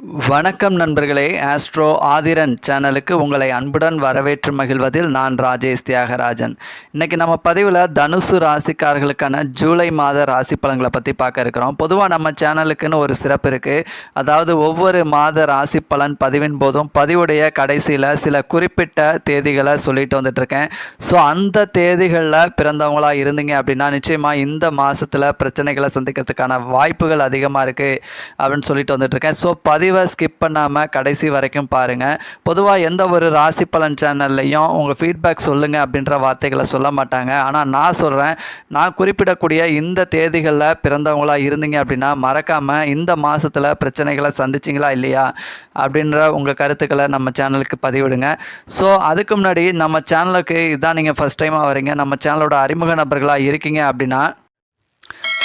வணக்கம் நண்பர்களே. ஆஸ்ட்ரோ ஆதிரன் சேனலுக்கு உங்களை அன்புடன் வரவேற்று மகிழ்வதில் நான் ராஜேஷ் தியாகராஜன். இன்றைக்கி நம்ம பதிவில் தனுசு ராசிக்காரர்களுக்கான ஜூலை மாத ராசி பலன்களை பற்றி பார்க்க இருக்கிறோம். பொதுவாக நம்ம சேனலுக்குன்னு ஒரு சிறப்பு இருக்குது அதாவது ஒவ்வொரு மாத ராசி பலன் பதிவின் போதும் பதிவுடைய கடைசியில் சில குறிப்பிட்ட தேதிகளை சொல்லிட்டு வந்துட்டுருக்கேன். ஸோ அந்த தேதிகளில் பிறந்தவங்களாக இருந்தீங்க அப்படின்னா நிச்சயமாக இந்த மாதத்தில் பிரச்சனைகளை சந்திக்கிறதுக்கான வாய்ப்புகள் அதிகமாக இருக்குது அப்படின்னு சொல்லிட்டு வந்துட்டுருக்கேன். ஸோ பதி பதிவை ஸ்கிப் பண்ணாமல் கடைசி வரைக்கும் பாருங்கள் பொதுவாக எந்த ஒரு ராசி பலன் சேனல்லையும் உங்கள் ஃபீட்பேக் சொல்லுங்கள் அப்படின்ற வார்த்தைகளை சொல்ல மாட்டாங்க. ஆனால் நான் சொல்கிறேன் நான் குறிப்பிடக்கூடிய இந்த தேதிகளில் பிறந்தவங்களாக இருந்தீங்க அப்படின்னா மறக்காமல் இந்த மாதத்தில் பிரச்சனைகளை சந்திச்சிங்களா இல்லையா அப்படின்ற உங்கள் கருத்துக்களை நம்ம சேனலுக்கு பதிவிடுங்க. ஸோ அதுக்கு முன்னாடி நம்ம சேனலுக்கு இதான் நீங்கள் ஃபஸ்ட் டைமாக வரீங்க. நம்ம சேனலோட அறிமுக நபர்களாக இருக்கீங்க அப்படின்னா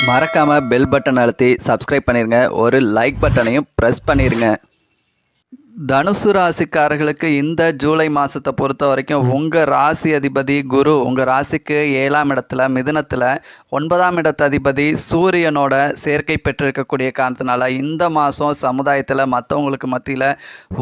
மறக்காமல் பெல் பட்டன் அழுத்தி சப்ஸ்கிரைப் பண்ணிடுங்க ஒரு லைக் பட்டனையும் ப்ரெஸ் பண்ணிடுங்க தனுசு ராசிக்காரர்களுக்கு இந்த ஜூலை மாதத்தை பொறுத்த வரைக்கும் உங்கள் ராசி அதிபதி குரு உங்கள் ராசிக்கு ஏழாம் இடத்துல மிதுனத்தில் ஒன்பதாம் இடத்து அதிபதி சூரியனோட சேர்க்கை பெற்றிருக்கக்கூடிய காரணத்தினால இந்த மாதம் சமுதாயத்தில் மற்றவங்களுக்கு மத்தியில்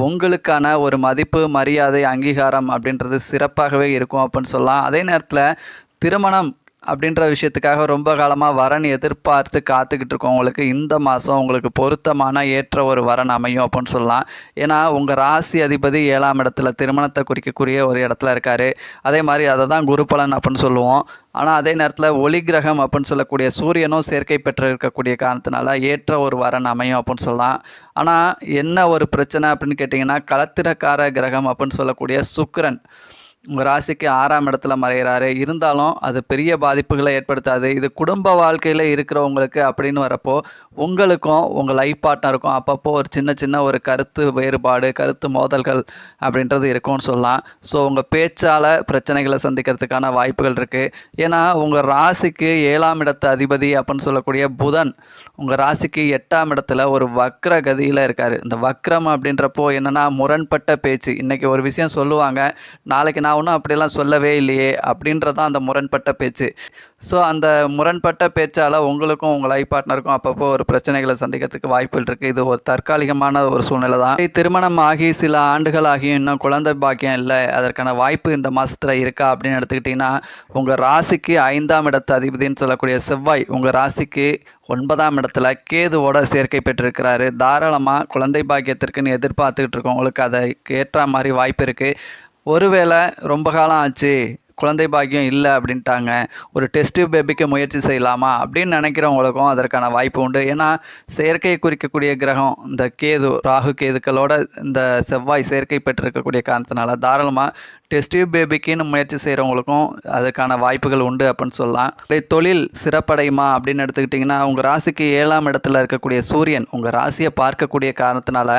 உங்களுக்கான ஒரு மதிப்பு மரியாதை அங்கீகாரம் அப்படின்றது சிறப்பாகவே இருக்கும் அப்படின்னு சொல்லலாம். அதே நேரத்தில் திருமணம் அப்படின்ற விஷயத்துக்காக ரொம்ப காலமாக வரன் எதிர்பார்த்து காத்துக்கிட்டு இருக்கவங்களுக்கு இந்த மாதம் உங்களுக்கு பொருத்தமான ஏற்ற ஒரு வரன் அமையும் அப்படின்னு சொல்லலாம். ஏன்னா உங்கள் ராசி அதிபதி ஏழாம் இடத்துல திருமணத்தை குறிக்கக்கூடிய ஒரு இடத்துல இருக்கார். அதே மாதிரி அதை தான் குரு பலன் அப்படின்னு சொல்லுவோம். ஆனால் அதே நேரத்தில் ஒளி கிரகம் அப்படின்னு சொல்லக்கூடிய சூரியனும் சேர்க்கை பெற்று இருக்கக்கூடிய காரணத்தினால ஏற்ற ஒரு வரன் அமையும் அப்படின்னு சொல்லலாம். ஆனால் என்ன ஒரு பிரச்சனை அப்படின்னு கேட்டிங்கன்னா களத்திரக்கார கிரகம் அப்படின்னு சொல்லக்கூடிய சுக்கரன். உங்கள் ராசிக்கு ஆறாம் இடத்துல மறைகிறாரு இருந்தாலும் அது பெரிய பாதிப்புகளை ஏற்படுத்தாது. இது குடும்ப வாழ்க்கையில் இருக்கிறவங்களுக்கு அப்படின்னு வரப்போ உங்களுக்கும் உங்கள் லைஃப் பார்ட்னருக்கும் அப்பப்போ ஒரு சின்ன சின்ன ஒரு கருத்து வேறுபாடு கருத்து மோதல்கள் அப்படின்றது இருக்கும்னு சொல்லலாம். ஸோ உங்கள் பேச்சால் பிரச்சனைகளை சந்திக்கிறதுக்கான வாய்ப்புகள் இருக்குது ஏன்னா உங்கள் ராசிக்கு ஏழாம் இடத்து அதிபதி அப்படின்னு சொல்லக்கூடிய புதன் உங்கள் ராசிக்கு எட்டாம் இடத்துல ஒரு வக்ர கதியில் இருக்கார். இந்த வக்ரம் அப்படின்றப்போ என்னென்னா முரண்பட்ட பேச்சு. இன்றைக்கி ஒரு விஷயம் சொல்லுவாங்க நாளைக்கு நான் ஒன்றும் அப்படியெல்லாம் சொல்லவே இல்லையே அப்படின்றதான் அந்த முரண்பட்ட பேச்சு. ஸோ அந்த முரண்பட்ட பேச்சால் உங்களுக்கும் உங்கள் லைஃப் பார்ட்னருக்கும் அப்பப்போ ஒரு பிரச்சனைகளை சந்திக்கிறதுக்கு வாய்ப்புகள் இருக்குது இது ஒரு தற்காலிகமான ஒரு சூழ்நிலை தான். திருமணம் ஆகி சில ஆண்டுகள் ஆகியும் இன்னும் குழந்தை பாக்கியம் இல்லை அதற்கான வாய்ப்பு இந்த மாதத்தில் இருக்கா அப்படின்னு எடுத்துக்கிட்டிங்கன்னா உங்கள் ராசிக்கு ஐந்தாம் இடத்து அதிபதினு சொல்லக்கூடிய செவ்வாய் உங்கள் ராசிக்கு ஒன்பதாம் இடத்துல கேதுவோட சேர்க்கை பெற்றிருக்கிறாரு. தாராளமாக குழந்தை பாக்கியத்திற்குன்னு எதிர்பார்த்துக்கிட்டு இருக்கோம் உங்களுக்கு அதை ஏற்ற மாதிரி வாய்ப்பு இருக்குது ஒருவேளை ரொம்ப காலம் ஆச்சு குழந்தை பாக்கியம் இல்லை அப்படின்ட்டாங்க ஒரு டெஸ்ட் பேபிக்கு முயற்சி செய்யலாமா அப்படின்னு நினைக்கிறவங்களுக்கும் அதற்கான வாய்ப்பு உண்டு. ஏன்னா செயற்கையை குறிக்கக்கூடிய கிரகம் இந்த கேது ராகு கேதுக்களோட இந்த செவ்வாய் செயற்கை பெற்றிருக்கக்கூடிய காரணத்தினால தாராளமாக டெஸ்ட் பேபிக்குன்னு முயற்சி செய்கிறவங்களுக்கும் அதுக்கான வாய்ப்புகள் உண்டு அப்படின்னு சொல்லலாம். இதே தொழில் சிறப்படையுமா அப்படின்னு எடுத்துக்கிட்டிங்கன்னா உங்கள் ராசிக்கு ஏழாம் இடத்துல இருக்கக்கூடிய சூரியன் உங்கள் ராசியை பார்க்கக்கூடிய காரணத்தினால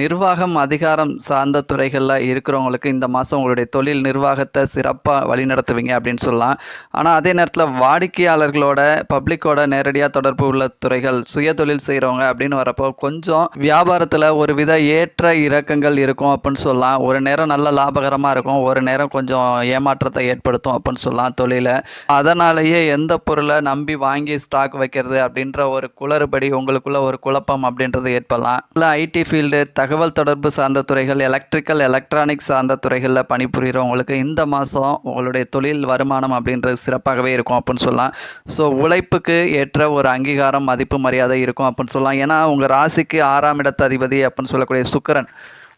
நிர்வாகம் அதிகாரம் சார்ந்த துறைகளில் இருக்கிறவங்களுக்கு இந்த மாதம் உங்களுடைய தொழில் நிர்வாகத்தை சிறப்பாக வழிநடத்துவீங்க அப்படின்னு சொல்லலாம். ஆனால் அதே நேரத்தில் வாடிக்கையாளர்களோட பப்ளிக்கோட நேரடியாக தொடர்பு உள்ள துறைகள் சுய தொழில் செய்கிறவங்க அப்படின்னு வரப்போ கொஞ்சம் வியாபாரத்தில் ஒரு வித ஏற்ற இறக்கங்கள் இருக்கும் அப்படின்னு சொல்லலாம். ஒரு நேரம் நல்ல லாபகரமாக இருக்கும். ஒரு நேரம் கொஞ்சம் ஏமாற்றத்தை ஏற்படுத்தும் அப்படின்னு சொல்லலாம் தொழிலை. அதனாலேயே எந்த பொருளை நம்பி வாங்கி ஸ்டாக் வைக்கிறது அப்படின்ற ஒரு குளறுபடி உங்களுக்குள்ள ஒரு குழப்பம் அப்படின்றது ஏற்படலாம். இல்லை ஐடி ஃபீல்டு தகவல் தொடர்பு சார்ந்த துறைகள் எலக்ட்ரிக்கல் எலக்ட்ரானிக் சார்ந்த துறைகளில் பணிபுரிகிறவங்களுக்கு இந்த மாதம் உங்களுடைய தொழில் வருமானம் அப்படின்றது சிறப்பாகவே இருக்கும் அப்படின்னு சொல்லலாம். ஸோ உழைப்புக்கு ஏற்ற ஒரு அங்கீகாரம் மதிப்பு மரியாதை இருக்கும் அப்படின்னு சொல்லலாம். ஏன்னா உங்கள் ராசிக்கு ஆறாம் இடத்து அதிபதி அப்படின்னு சொல்லக்கூடிய சுக்கிரன்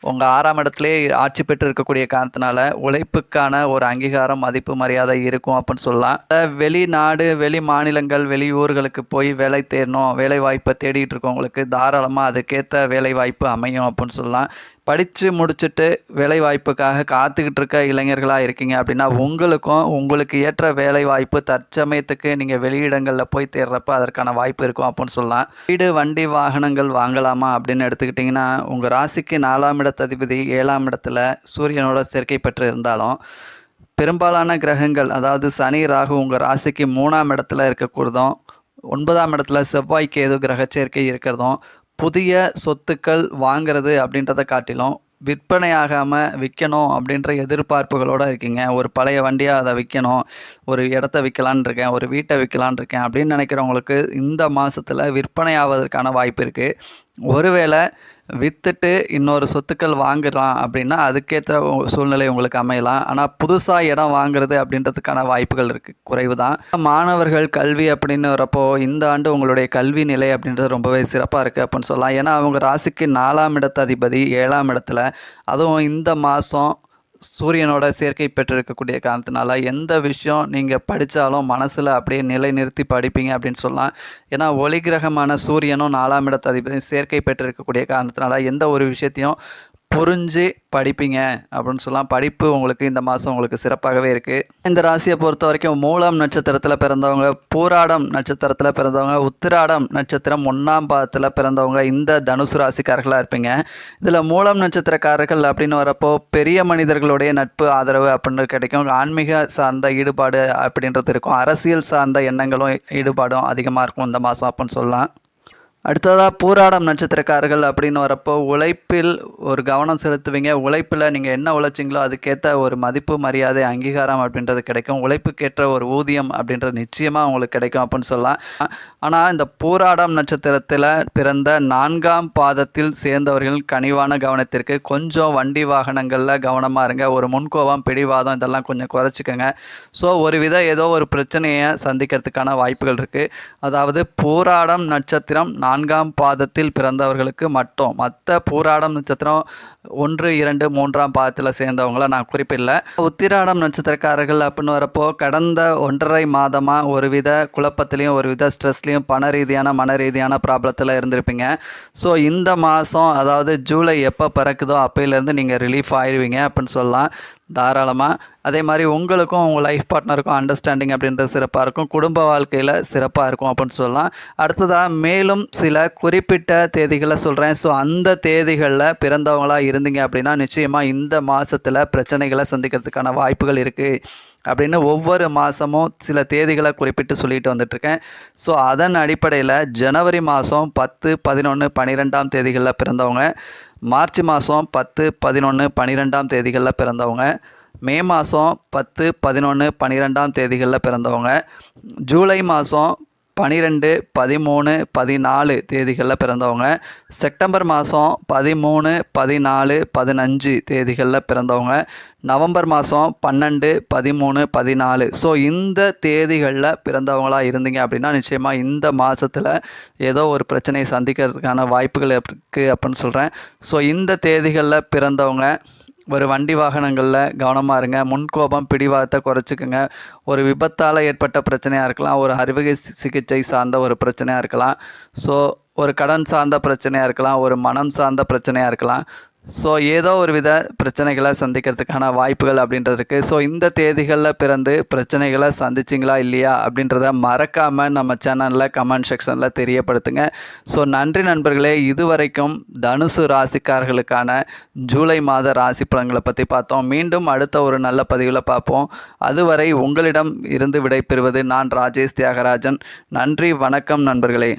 உங்கள் ஆறாம் இடத்துலே ஆட்சி பெற்று இருக்கக்கூடிய காரணத்தினால உழைப்புக்கான ஒரு அங்கீகாரம் மதிப்பு மரியாதை இருக்கும் அப்படின்னு சொல்லலாம். வெளிநாடு வெளி மாநிலங்கள் வெளி ஊர்களுக்கு போய் வேலை தேடணும் வேலை வாய்ப்பை தேடிட்டு இருக்கவங்களுக்கு தாராளமாக அதுக்கேற்ற வேலை வாய்ப்பு அமையும் அப்படின்னு சொல்லலாம். படித்து முடிச்சுட்டு வேலை வாய்ப்புக்காக காத்துக்கிட்டு இருக்க இளைஞர்களாக இருக்கீங்க அப்படின்னா உங்களுக்கும் உங்களுக்கு ஏற்ற வேலை வாய்ப்பு தற்சமயத்துக்கு நீங்கள் வெளியிடங்களில் போய் தேடுறப்ப அதற்கான வாய்ப்பு இருக்கும் அப்படின்னு சொல்லலாம். வீடு வண்டி வாகனங்கள் வாங்கலாமா அப்படின்னு எடுத்துக்கிட்டிங்கன்னா உங்கள் ராசிக்கு நாலாம் இடத்து அதிபதி ஏழாம் இடத்துல சூரியனோட சேர்க்கை பெற்று இருந்தாலும் பெரும்பாலான கிரகங்கள் அதாவது சனி ராகு உங்கள் ராசிக்கு மூணாம் இடத்துல இருக்கக்கூடதும் ஒன்பதாம் இடத்துல செவ்வாய்க்கு ஏதோ கிரக சேர்க்கை இருக்கிறதும் புதிய சொத்துக்கள் வாங்கிறது அப்படின்றத காட்டிலும் விற்பனையாகாமல் விற்கணும் அப்படின்ற எதிர்பார்ப்புகளோடு இருக்கீங்க. ஒரு பழைய வண்டியாக அதை விற்கணும் ஒரு இடத்த விற்கலான்னு இருக்கேன் ஒரு வீட்டை விற்கலான்னு இருக்கேன் அப்படின்னு நினைக்கிறவங்களுக்கு இந்த மாதத்தில் விற்பனை ஆவதற்கான வாய்ப்பு இருக்குது ஒருவேளை விற்றுட்டு இன்னொரு சொத்துக்கள் வாங்குறோம் அப்படின்னா அதுக்கேற்ற சூழ்நிலை உங்களுக்கு அமையலாம். ஆனால் புதுசாக இடம் வாங்குறது அப்படின்றதுக்கான வாய்ப்புகள் இருக்குது குறைவு தான் மாணவர்கள் கல்வி அப்படின்னு வரப்போ இந்த ஆண்டு உங்களுடைய கல்வி நிலை அப்படின்றது ரொம்பவே சிறப்பாக இருக்குது அப்படின்னு சொல்லலாம். ஏன்னா அவங்க ராசிக்கு நாலாம் இடத்த அதிபதி ஏழாம் இடத்துல. அதுவும் இந்த மாதம் சூரியனோட சேர்க்கை பெற்றிருக்கக்கூடிய காரணத்தினால எந்த விஷயம் நீங்கள் படித்தாலும் மனசில் அப்படியே நிலை நிறுத்தி படிப்பீங்க அப்படின்னு சொல்லலாம். ஏன்னா ஒளி கிரகமான சூரியனும் நாலாம் இடத்த அதிபதியும் சேர்க்கை பெற்றிருக்கக்கூடிய காரணத்தினால எந்த ஒரு விஷயத்தையும் புரிஞ்சு படிப்பீங்க அப்படின்னு சொல்லலாம் படிப்பு உங்களுக்கு இந்த மாதம் உங்களுக்கு சிறப்பாகவே இருக்குது இந்த ராசியை பொறுத்த வரைக்கும் மூலம் நட்சத்திரத்தில் பிறந்தவங்க பூராடம் நட்சத்திரத்தில் பிறந்தவங்க உத்திராடம் நட்சத்திரம் ஒன்றாம் பாதத்தில் பிறந்தவங்க இந்த தனுசு ராசிக்காரர்களாக இருப்பீங்க. இதில் மூலம் நட்சத்திரக்காரர்கள் அப்படின்னு வரப்போ பெரிய மனிதர்களுடைய நட்பு ஆதரவு அப்படின்னு கிடைக்கும். ஆன்மீக சார்ந்த ஈடுபாடு அப்படின்றது இருக்கும். அரசியல் சார்ந்த எண்ணங்களும் ஈடுபாடும் அதிகமாக இருக்கும் இந்த மாதம் அப்படின்னு சொல்லலாம். அடுத்ததாக பூராடம் நட்சத்திரக்காரர்கள் அப்படின்னு வரப்போ உழைப்பில் ஒரு கவனம் செலுத்துவீங்க. உழைப்பில் நீங்கள் என்ன உழைச்சிங்களோ அதுக்கேற்ற ஒரு மதிப்பு மரியாதை அங்கீகாரம் அப்படின்றது கிடைக்கும். உழைப்புக்கேற்ற ஒரு ஊதியம் அப்படின்றது நிச்சயமாக உங்களுக்கு கிடைக்கும் அப்படின்னு சொல்லலாம். ஆனால் இந்த பூராடம் நட்சத்திரத்தில் பிறந்த நான்காம் பாதத்தில் சேர்ந்தவர்கள் கனிவான கவனத்திற்கு கொஞ்சம் வண்டி வாகனங்களில் கவனமாக இருங்க. ஒரு முன்கோபம் பிடிவாதம் இதெல்லாம் கொஞ்சம் குறைச்சிக்கோங்க. ஸோ ஒரு வித ஏதோ ஒரு பிரச்சனையை சந்திக்கிறதுக்கான வாய்ப்புகள் இருக்குது அதாவது பூராடம் நட்சத்திரம் நான்காம் பாதத்தில் பிறந்தவர்களுக்கு மட்டும். மற்ற பூராடம் நட்சத்திரம் ஒன்று இரண்டு மூன்றாம் பாதத்தில் சேர்ந்தவங்கள நான் குறிப்பிடல. உத்திராடம் நட்சத்திரக்காரர்கள் அப்படின்னு வரப்போ கடந்த ஒன்றரை மாதமாக ஒரு வித குழப்பத்திலையும் ஒரு வித ஸ்ட்ரெஸ்லையும் பண ரீதியான மன ரீதியான ப்ராப்ளத்தில் இருந்திருப்பீங்க. ஸோ இந்த மாதம் அதாவது ஜூலை எப்போ பிறக்குதோ அப்போயிலேருந்து நீங்கள் ரிலீஃப் ஆயிடுவீங்க அப்படின்னு சொல்லலாம். தாராளமாக அதே மாதிரி உங்களுக்கும் உங்கள் லைஃப் பார்ட்னருக்கும் அண்டர்ஸ்டாண்டிங் அப்படின்றது சிறப்பாக இருக்கும். குடும்ப வாழ்க்கையில் சிறப்பாக இருக்கும் அப்படின்னு சொல்லலாம். அடுத்ததாக மேலும் சில குறிப்பிட்ட தேதிகளை சொல்கிறேன் ஸோ அந்த தேதிகளில் பிறந்தவங்களாக இருந்தீங்க அப்படின்னா நிச்சயமாக இந்த மாதத்தில் பிரச்சனைகளை சந்திக்கிறதுக்கான வாய்ப்புகள் இருக்குது அப்படின்னு ஒவ்வொரு மாதமும் சில தேதிகளை குறிப்பிட்டு சொல்லிட்டு வந்துட்டுருக்கேன். ஸோ அதன் அடிப்படையில் ஜனவரி மாதம் பத்து பதினொன்று பன்னிரெண்டாம் தேதிகளில் பிறந்தவங்க மார்ச் மாதம் பத்து பதினொன்று பன்னிரெண்டாம் தேதிகளில் பிறந்தவங்க. மே மாதம் பத்து பதினொன்று பன்னிரெண்டாம் தேதிகளில் பிறந்தவங்க. ஜூலை மாதம் பன்னிரெண்டு பதிமூணு பதினாலு தேதிகளில் பிறந்தவங்க. செப்டம்பர் மாதம் பதிமூணு பதினாலு பதினஞ்சு தேதிகளில் பிறந்தவங்க. நவம்பர் மாதம் பன்னெண்டு பதிமூணு பதினாலு. ஸோ இந்த தேதிகளில் பிறந்தவங்களாக இருந்தீங்க அப்படின்னா நிச்சயமாக இந்த மாதத்தில் ஏதோ ஒரு பிரச்சனையை சந்திக்கிறதுக்கான வாய்ப்புகள் இருக்குது அப்படின்னு சொல்கிறேன் ஸோ இந்த தேதிகளில் பிறந்தவங்க ஒரு வண்டி வாகனங்களில் கவனமாக இருங்க. முன்கோபம் பிடிவாதத்தை குறைச்சிக்கோங்க. ஒரு விபத்தால் ஏற்பட்ட பிரச்சனையாக இருக்கலாம். ஒரு அறுவை சிகிச்சை சார்ந்த ஒரு பிரச்சனையாக இருக்கலாம். ஸோ ஒரு கடன் சார்ந்த பிரச்சனையாக இருக்கலாம். ஒரு மனம் சார்ந்த பிரச்சனையாக இருக்கலாம். ஸோ ஏதோ ஒரு வித பிரச்சனைகளை சந்திக்கிறதுக்கான வாய்ப்புகள் அப்படின்றது இருக்குது ஸோ இந்த தேதிகளில் பிறந்து பிரச்சனைகளை சந்திச்சிங்களா இல்லையா அப்படின்றத மறக்காமல் நம்ம சேனலில் கமெண்ட் செக்ஷனில் தெரியப்படுத்துங்க. ஸோ நன்றி நண்பர்களே. இதுவரைக்கும் தனுசு ராசிக்காரர்களுக்கான ஜூலை மாத ராசி பலன்களை பற்றி பார்த்தோம். மீண்டும் அடுத்த ஒரு நல்ல பதிவில் பார்ப்போம். அதுவரை உங்களிடம் இருந்து விடைபெறுவது நான் ராஜேஷ் தியாகராஜன். நன்றி வணக்கம் நண்பர்களே.